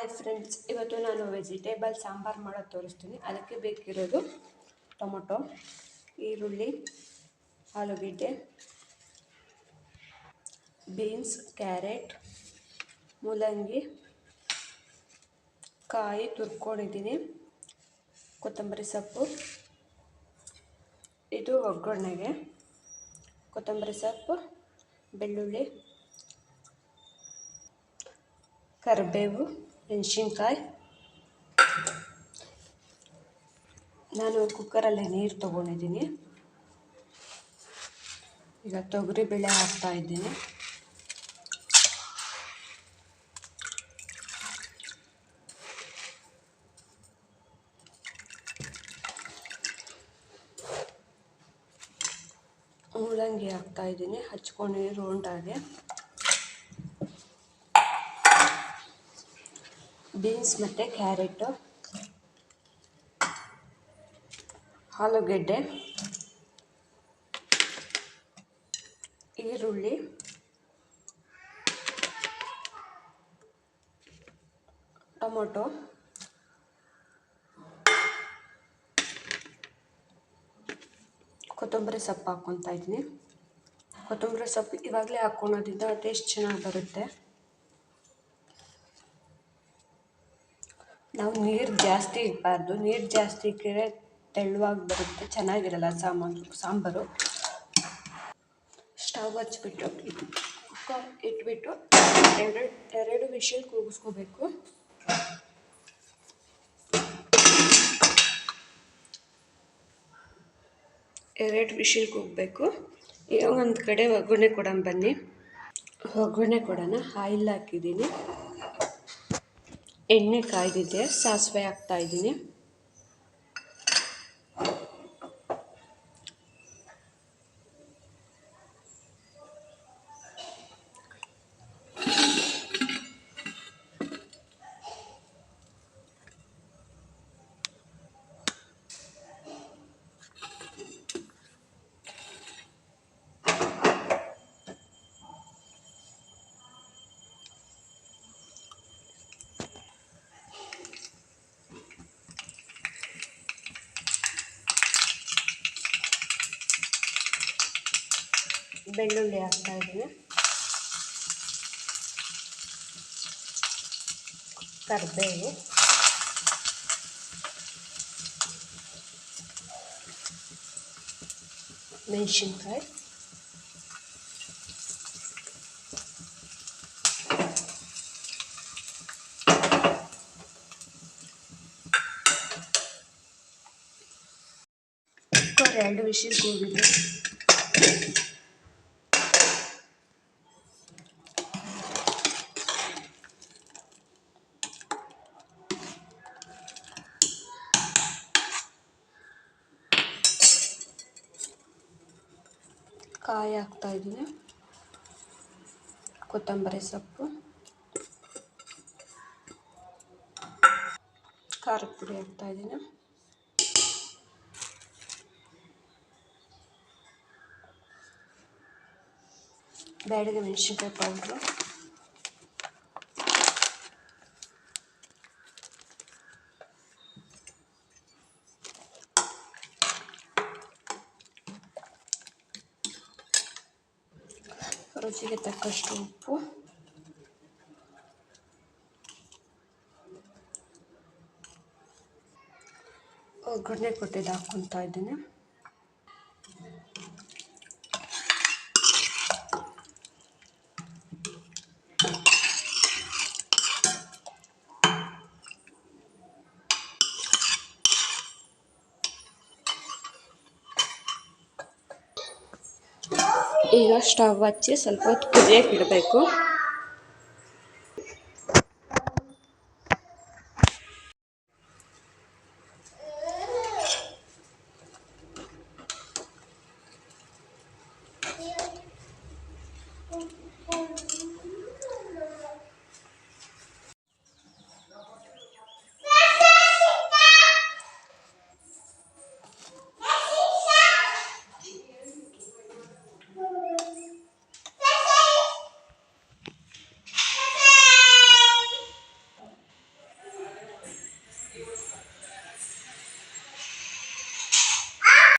Hi friends, ಇವತ್ತು ನಾನು vegetable sambar ಮಾಡೋದು ತೋರಿಸ್ತೀನಿ. ಅದಕ್ಕೆ ಬೇಕಿರೋದು ಟೊಮೊಟೊ, ಈರುಳ್ಳಿ, ಆಲೂಗೆಡ್ಡೆ, ಬೀನ್ಸ್, ಕ್ಯಾರೆಟ್, ಮೂಲಂಗಿ, ಕಾಯಿ ತುರ್ಕೊಂಡಿದ್ದೀನಿ, ಕೊತ್ತಂಬರಿ ಸೊಪ್ಪು, ಇದು ಒಗ್ಗರಣೆಗೆ, ಕೊತ್ತಂಬರಿ ಸೊಪ್ಪು, ಬೆಳ್ಳುಳ್ಳಿ, ಕರಿಬೇವು ಮೆಣಸಿನ್ಕಾಯಿ ನಾನು ಕುಕ್ಕರಲ್ಲಿ ನೀರು ತೊಗೊಂಡಿದ್ದೀನಿ. ಈಗ ತೊಗರಿ ಬೇಳೆ ಹಾಕ್ತಾ ಇದ್ದೀನಿ. ಮೂಲಂಗಿ ಹಾಕ್ತಾ ಇದ್ದೀನಿ. ಹಚ್ಕೊಂಡು ರೌಂಡಾಗೆ ಬೀನ್ಸ್ ಮತ್ತು ಕ್ಯಾರೆಟು, ಆಲೂಗೆಡ್ಡೆ, ಈರುಳ್ಳಿ, ಟೊಮೊಟೊ, ಕೊತ್ತಂಬರಿ ಸೊಪ್ಪು ಹಾಕ್ಕೊತಾ ಇದ್ದೀನಿ. ಕೊತ್ತಂಬರಿ ಸೊಪ್ಪು ಇವಾಗಲೇ ಹಾಕ್ಕೊಳೋದ್ರಿಂದ ಟೇಸ್ಟ್ ಚೆನ್ನಾಗಿ ಬರುತ್ತೆ. ನಾವು ನೀರು ಜಾಸ್ತಿ ಇಡಬಾರ್ದು ನೀರು ಜಾಸ್ತಿ ಇಟ್ಟರೆ ತೆಳುವಾಗಿ ಬರುತ್ತೆ. ಚೆನ್ನಾಗಿರಲ್ಲ ಸಾಮಾನು, ಸಾಂಬಾರು. ಸ್ಟವ್ ಹಚ್ಬಿಟ್ಟು ಕುಕ್ಕರ್ ಇಟ್ಬಿಟ್ಟು ಎರಡು ಎರಡು ವಿಷಲ್ ಕೂಗಿಸ್ಕೋಬೇಕು. ಎರಡು ವಿಷಲ್ ಕೂಗಬೇಕು. ಒಂದು ಕಡೆ ಒಗ್ಗರಣೆ ಕೊಡೋಣ ಬನ್ನಿ. ಒಗ್ಗರಣೆ ಕೊಡೋಣ. ಆಯಿಲ್ ಹಾಕಿದ್ದೀನಿ. ಎಣ್ಣೆ ಕಾಯ್ದಿದೆ ಸಾಸಿವೆ ಹಾಕ್ತಾ ಬೆಳ್ಳುಳ್ಳಿ ಹಾಕ್ತಾ ಇದ್ದೀನಿ ಕರಿಬೇವು ಮೆಣಸಿನ್ಕಾಯಿ ಕುಕ್ಕರ್ ಎರಡು ವಿಷಲ್ ಕೂಗಿದೆ ಕಾಯಿ ಹಾಕ್ತಾಯಿದ್ದೀನಿ ಕೊತ್ತಂಬರಿ ಸೊಪ್ಪು. ಖಾರದ ಪುಡಿ ಹಾಕ್ತಾಯಿದ್ದೀನಿ ಬ್ಯಾಡಿಗೆ ಮೆಣಸಿನ್ಕಾಯಿ ಪೌಡ್ರು ರುಚಿಗೆ ತಕ್ಕಷ್ಟು ಉಪ್ಪು ಒಗ್ಗರಣೆ ಕೊಟ್ಟಿದ್ದು ಹಾಕ್ಕೊತಾ ಇದ್ದೀನಿ ಈಗ ಸ್ಟವ್ ಹಚ್ಚಿ ಸ್ವಲ್ಪ ಹೊತ್ತು ಕುದಿಯಕ್ಕೆ ಇಡಬೇಕು.